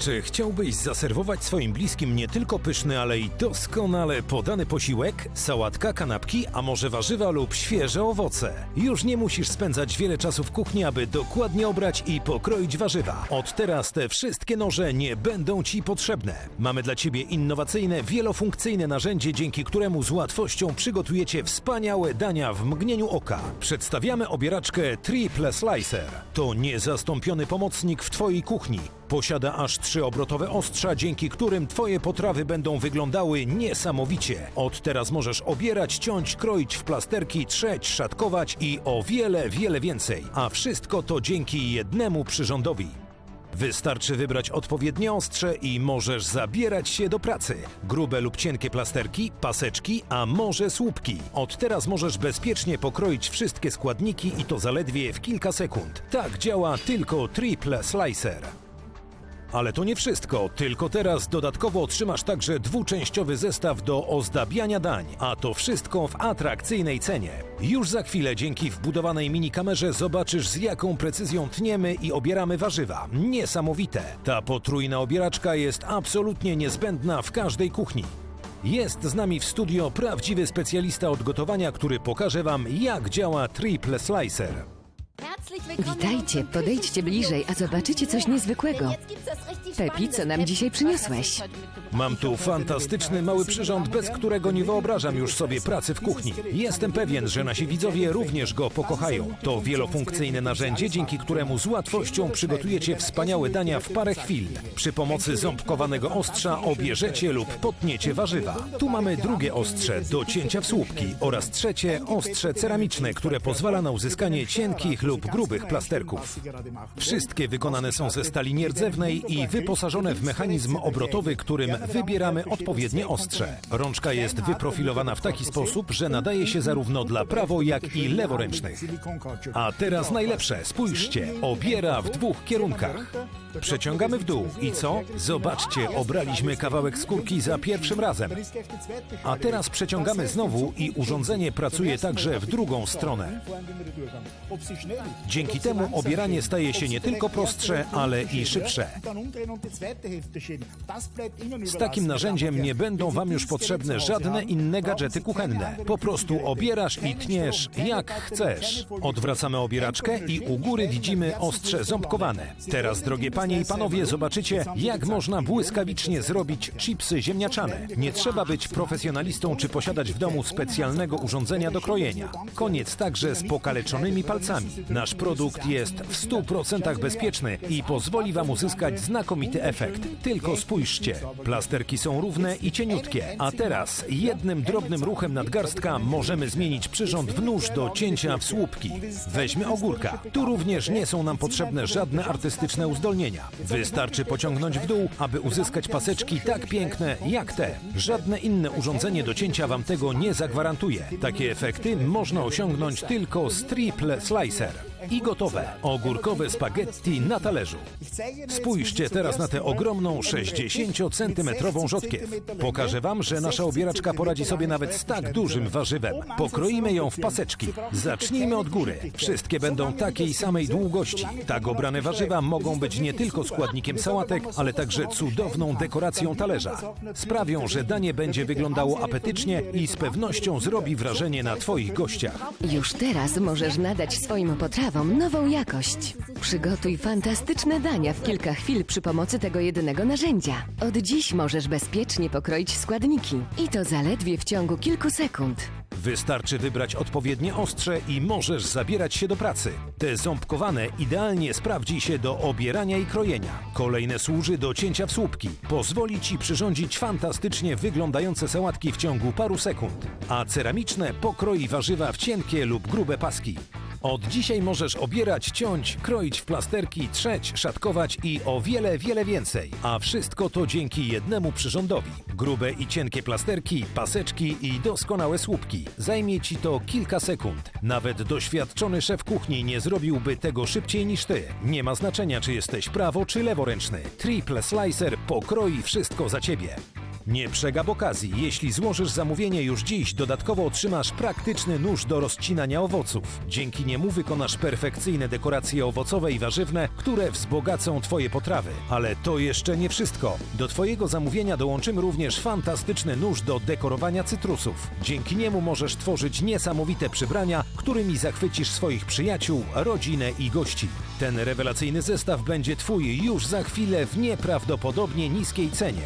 Czy chciałbyś zaserwować swoim bliskim nie tylko pyszny, ale i doskonale podany posiłek, sałatka, kanapki, a może warzywa lub świeże owoce? Już nie musisz spędzać wiele czasu w kuchni, aby dokładnie obrać i pokroić warzywa. Od teraz te wszystkie noże nie będą Ci potrzebne. Mamy dla Ciebie innowacyjne, wielofunkcyjne narzędzie, dzięki któremu z łatwością przygotujecie wspaniałe dania w mgnieniu oka. Przedstawiamy obieraczkę Triple Slicer. To niezastąpiony pomocnik w Twojej kuchni. Posiada aż trzy obrotowe ostrza, dzięki którym Twoje potrawy będą wyglądały niesamowicie. Od teraz możesz obierać, ciąć, kroić w plasterki, trzeć, szatkować i o wiele, wiele więcej. A wszystko to dzięki jednemu przyrządowi. Wystarczy wybrać odpowiednie ostrze i możesz zabierać się do pracy. Grube lub cienkie plasterki, paseczki, a może słupki. Od teraz możesz bezpiecznie pokroić wszystkie składniki i to zaledwie w kilka sekund. Tak działa tylko Triple Slicer. Ale to nie wszystko, tylko teraz dodatkowo otrzymasz także dwuczęściowy zestaw do ozdabiania dań, a to wszystko w atrakcyjnej cenie. Już za chwilę dzięki wbudowanej mini kamerze zobaczysz z jaką precyzją tniemy i obieramy warzywa. Niesamowite! Ta potrójna obieraczka jest absolutnie niezbędna w każdej kuchni. Jest z nami w studio prawdziwy specjalista od gotowania, który pokaże Wam jak działa Triple Slicer. Witajcie, podejdźcie bliżej, a zobaczycie coś niezwykłego. Pepi, co nam dzisiaj przyniosłeś? Mam tu fantastyczny mały przyrząd, bez którego nie wyobrażam już sobie pracy w kuchni. Jestem pewien, że nasi widzowie również go pokochają. To wielofunkcyjne narzędzie, dzięki któremu z łatwością przygotujecie wspaniałe dania w parę chwil. Przy pomocy ząbkowanego ostrza obierzecie lub potniecie warzywa. Tu mamy drugie ostrze do cięcia w słupki oraz trzecie ostrze ceramiczne, które pozwala na uzyskanie cienkich lub grubych plasterków. Wszystkie wykonane są ze stali nierdzewnej i wyposażone w mechanizm obrotowy, którym wybieramy odpowiednie ostrze. Rączka jest wyprofilowana w taki sposób, że nadaje się zarówno dla prawo, jak i leworęcznych. A teraz najlepsze, spójrzcie, obiera w dwóch kierunkach. Przeciągamy w dół i co? Zobaczcie, obraliśmy kawałek skórki za pierwszym razem. A teraz przeciągamy znowu i urządzenie pracuje także w drugą stronę. Dzięki temu obieranie staje się nie tylko prostsze, ale i szybsze. Z takim narzędziem nie będą Wam już potrzebne żadne inne gadżety kuchenne. Po prostu obierasz i tniesz jak chcesz. Odwracamy obieraczkę i u góry widzimy ostrze ząbkowane. Teraz, drogie panie i panowie, zobaczycie, jak można błyskawicznie zrobić chipsy ziemniaczane. Nie trzeba być profesjonalistą czy posiadać w domu specjalnego urządzenia do krojenia. Koniec także z pokaleczonymi palcami. Nasz produkt jest w 100% bezpieczny i pozwoli Wam uzyskać znakomity efekt. Tylko spójrzcie. Plasterki są równe i cieniutkie, a teraz jednym drobnym ruchem nadgarstka możemy zmienić przyrząd w nóż do cięcia w słupki. Weźmy ogórka. Tu również nie są nam potrzebne żadne artystyczne uzdolnienia. Wystarczy pociągnąć w dół, aby uzyskać paseczki tak piękne jak te. Żadne inne urządzenie do cięcia Wam tego nie zagwarantuje. Takie efekty można osiągnąć tylko z Triple Slicer. I gotowe. Ogórkowe spaghetti na talerzu. Spójrzcie teraz na tę ogromną 60-centymetrową rzodkiew. Pokażę Wam, że nasza obieraczka poradzi sobie nawet z tak dużym warzywem. Pokroimy ją w paseczki. Zacznijmy od góry. Wszystkie będą takiej samej długości. Tak obrane warzywa mogą być nie tylko składnikiem sałatek, ale także cudowną dekoracją talerza. Sprawią, że danie będzie wyglądało apetycznie i z pewnością zrobi wrażenie na Twoich gościach. Już teraz możesz nadać swoim nową jakość. Przygotuj fantastyczne dania w kilka chwil przy pomocy tego jedynego narzędzia. Od dziś możesz bezpiecznie pokroić składniki i to zaledwie w ciągu kilku sekund. Wystarczy wybrać odpowiednie ostrze i możesz zabierać się do pracy. Te ząbkowane idealnie sprawdzi się do obierania i krojenia. Kolejne służy do cięcia w słupki. Pozwoli Ci przyrządzić fantastycznie wyglądające sałatki w ciągu paru sekund. A ceramiczne pokroi warzywa w cienkie lub grube paski. Od dzisiaj możesz obierać, ciąć, kroić w plasterki, trzeć, szatkować i o wiele, wiele więcej. A wszystko to dzięki jednemu przyrządowi. Grube i cienkie plasterki, paseczki i doskonałe słupki. Zajmie Ci to kilka sekund. Nawet doświadczony szef kuchni nie zrobiłby tego szybciej niż Ty. Nie ma znaczenia, czy jesteś prawo czy leworęczny. Triple Slicer pokroi wszystko za Ciebie. Nie przegap okazji. Jeśli złożysz zamówienie już dziś, dodatkowo otrzymasz praktyczny nóż do rozcinania owoców. Dzięki niemu wykonasz perfekcyjne dekoracje owocowe i warzywne, które wzbogacą Twoje potrawy. Ale to jeszcze nie wszystko. Do Twojego zamówienia dołączymy również fantastyczny nóż do dekorowania cytrusów. Dzięki niemu możesz tworzyć niesamowite przybrania, którymi zachwycisz swoich przyjaciół, rodzinę i gości. Ten rewelacyjny zestaw będzie Twój już za chwilę w nieprawdopodobnie niskiej cenie.